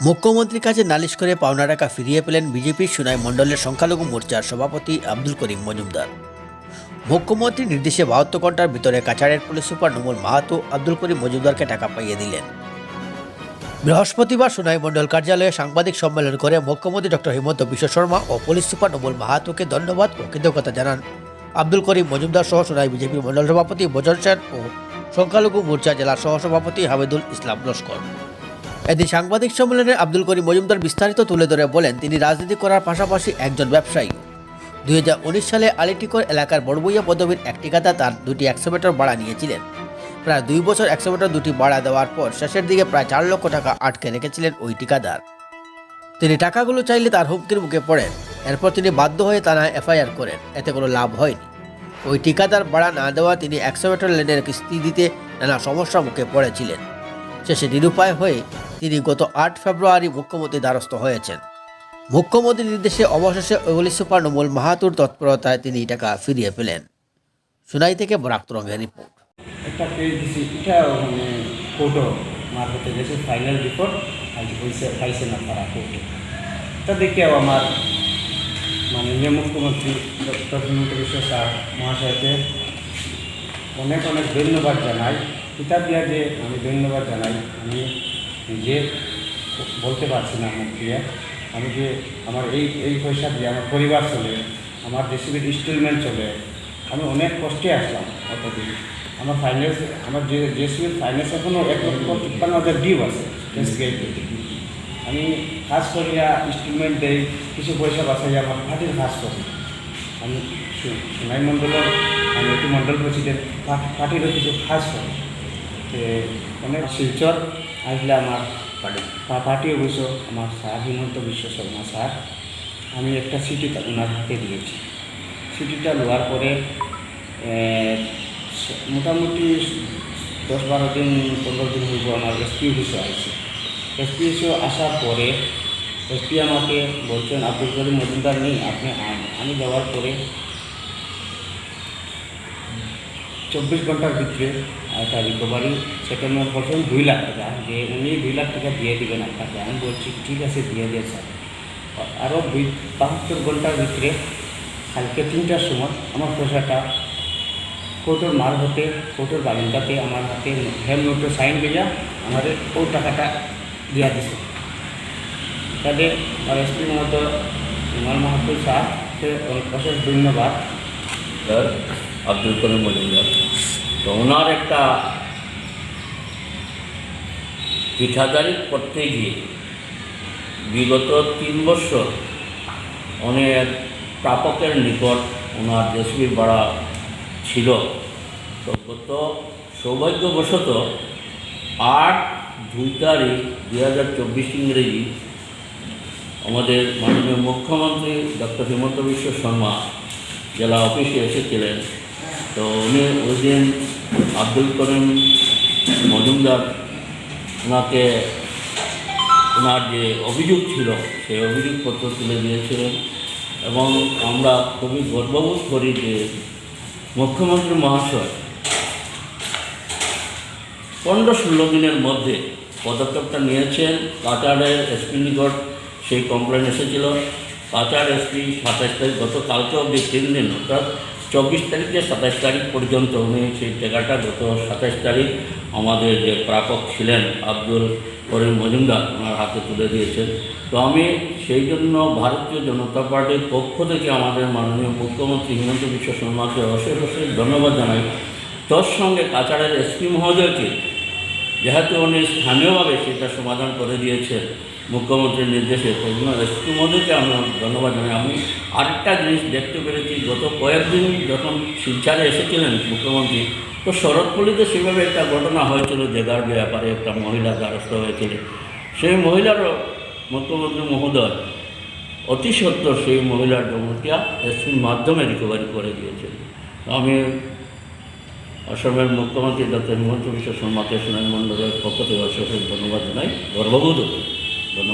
মুখ্যমন্ত্রীর কাছে নালিশ করে পাওনা টাকা ফিরিয়ে পেলেন বিজেপির সুনাই মণ্ডলের সংখ্যালঘু মোর্চার সভাপতি আব্দুল করিম মজুমদার। মুখ্যমন্ত্রীর নির্দেশে বাহাত্তর ঘণ্টার ভিতরে কাছাড়ের পুলিশ সুপার নুমুল মাহাতো আব্দুল করিম মজুমদারকে টাকা পাইয়ে দিলেন। বৃহস্পতিবার সোনাই মণ্ডল কার্যালয়ে সাংবাদিক সম্মেলন করে মুখ্যমন্ত্রী ডক্টর হিমন্ত বিশ্ব শর্মা ও পুলিশ সুপার নবুল মাহাতোকে ধন্যবাদ ও কৃতজ্ঞতা জানান। আব্দুল করিম মজুমদার সহ সোনাই বিজেপি মণ্ডল সভাপতি বজন সেন ও সংখ্যালঘু মোর্চা জেলা সহসভাপতি হামিদুল ইসলাম লস্কর। এদিন সাংবাদিক সম্মেলনে আব্দুল করিম মজুমদার বিস্তারিত তুলে ধরে বলেন, তিনি রাজনীতি করার পাশাপাশি একজন ব্যবসায়ী। দুই হাজার উনিশ সালে আলিটিকর এলাকার বড়বইয়া পদবীর এক ঠিকাদার তার দুটি একশো মিটার নিয়েছিলেন। প্রায় দুই বছর একশো মিটার দুটি ভাড়া দেওয়ার পর শেষের দিকে প্রায় চার লক্ষ টাকা আটকে রেখেছিলেন ওই ঠিকাদার। তিনি টাকাগুলো চাইলে তার হুমকির মুখে পড়েন। এরপর তিনি বাধ্য হয়ে থানায় এফআইআর করেন। এতে কোনো লাভ হয়নি। ওই ঠিকাদার ভাড়া না দেওয়া তিনি একশো মিটার লেনের কিস্তি দিতে নানা সমস্যার মুখে পড়েছিলেন। শেষে নিরুপায় হয়ে তিনি গত আট ফেব্রুয়ারি মুখ্যমন্ত্রীর দ্বারস্থ হয়েছেন। মুখ্যমন্ত্রীর নির্দেশে অবশেষে ওগুলি সুপার নমুল মাহাতুর তৎপরতায় তিনি টাকা ফিরিয়ে পেলেন। সুনাই থেকে বরাক্ত রঙের রিপোর্ট। একটা পেজ দিছি, এটা মানে কোর্টও মারফতে গেছে ফাইনাল রিপোর্ট আজ হয়েছে পাইছে না তারা কোর্টে তা দেখেও আমার মাননীয় মুখ্যমন্ত্রী ডক্টর হিমন্ত বিশ্ব স্যার মহাশয়কে অনেক অনেক ধন্যবাদ জানাই। কিতাব দিয়া যে আমি ধন্যবাদ জানাই, আমি নিজে বলতে পারছি না মুখ দিয়ে। আমি যে আমার এই এই পয়সা দিয়ে আমার পরিবার চলে, আমার জেসিবির ইনস্টলমেন্ট চলে, আমি অনেক কষ্টে আসলাম অতদিন আমার ফাইন্যান্স আমার যে জেসিবির ফাইন্যান্স এখনও এক লক্ষ তিপ্পান্ন হাজার ডিউ আছে আমি কাজ করিয়া ইনস্টলমেন্ট দেই, কিছু পয়সা বাঁচাই আমার ফাটির কাজ করি। আমি সুনাই মণ্ডলের আমি একটি মণ্ডল প্রেসিডেন্ট পার্টিরও কিছু কাজ করি। তে অনেক শিলচর আসলে আমার পার্টি। অবশ্য আমার স্যার হিমন্ত বিশ্ব শর্মা স্যার। আমি একটা সিটি ওনার হাতে দিয়েছি। সিটিটা নেওয়ার পরে মোটামুটি দশ বারো দিন পনেরো দিন হইব আমার এসপি অফিসে আসছে এসপি অফিসে আসার পরে এসপি আমাকে বলছেন আব্দুল করিম মজুমদার নেই আপনি আন। আমি যাওয়ার পরে চব্বিশ ঘণ্টার ভিতরে একটা রিকভারি সেটেলমেন্ট করছেন দুই লাখ টাকা। যে উনি দুই লাখ টাকা দিয়ে দিবেন আপনাকে। আমি বলছি, ঠিক আছে, দিয়ে দিয়ে স্যার। আরও দুই, বাহাত্তর ঘণ্টার ভিতরে কালকে তিনটার সময় আমার পয়সাটা কোর্টের মার হতে, কোর্টের বালিন্দাতে আমার হাতে হ্যান্ড নোটে সাইন ভেজা আমার ও টাকাটা দিয়া দিছে। তাদের আর এসপি মহত ইমাল মাহাতুর শাহ অশেষ ধন্যবাদ। আব্দুল করিম মজুমদার। তো ওনার একটা ঠিকাদারি করতে গিয়ে বিগত তিন বছর অনেক প্রাপকের নিকট ওনার দেশবি ভাড়া ছিল। তো গত সৌভাগ্যবশত আট দুই তারিখ দুই হাজার চব্বিশ ইংরেজি আমাদের মাননীয় মুখ্যমন্ত্রী ডক্টর হিমন্ত বিশ্ব শর্মা জেলা অফিসে এসেছিলেন। তো উনি ওই দিন আব্দুল করিম মজুমদার, ওনাকে ওনার যে অভিযোগ ছিল, সেই অভিযোগপত্র তুলে দিয়েছিলেন এবং আমরা খুবই গর্ববোধ করি যে মুখ্যমন্ত্রী মহাশয় পনেরো ষোলো দিনের মধ্যে পদক্ষেপটা নিয়েছেন। কাটারের এসপি নিকট সেই কমপ্লেন এসেছিল। কাটার এসপি সাতাশ তারিখ গত কালকে অবধি তিন দিন, অর্থাৎ চব্বিশ তারিখ থেকে সাতাশ তারিখ পর্যন্ত উনি সেই টাকাটা গত সাতাশ তারিখ আমাদের যে প্রাপক ছিলেন আব্দুল করিম মজুমদার, ওনার হাতে তুলে দিয়েছেন। তো আমি সেই জন্য ভারতীয় জনতা পার্টির পক্ষ থেকে আমাদের মাননীয় মুখ্যমন্ত্রী হিমন্ত বিশ্ব শর্মাকে অশেষ অশেষ ধন্যবাদ জানাই। তোর সঙ্গে কাছাড়ের এসপি মহোদয়কে, যেহেতু উনি স্থানীয়ভাবে সেটা সমাধান করে দিয়েছেন মুখ্যমন্ত্রীর নির্দেশে সেই আমি ধন্যবাদ জানাই। আমি আরেকটা জিনিস দেখতে পেরেছি, গত কয়েকদিন যখন শিলচারে এসেছিলেন মুখ্যমন্ত্রী, তো শরৎপল্লিতে সেভাবে একটা ঘটনা হয়েছিল জেগার ব্যাপারে একটা মহিলা দ্বারস্থ হয়েছিল সেই মহিলারও মুখ্যমন্ত্রী মহোদয় অতি সত্য সেই মহিলার জমিটা এসপির মাধ্যমে রিকভারি করে দিয়েছেন আমি অসমের মুখ্যমন্ত্রী ডক্টর হিমন্ত বিশ্ব শর্মাকে সুনাই মণ্ডলের পক্ষ থেকে অশেষ ধন্যবাদ জানাই। গর্ববোধ করি। ধন্যবাদ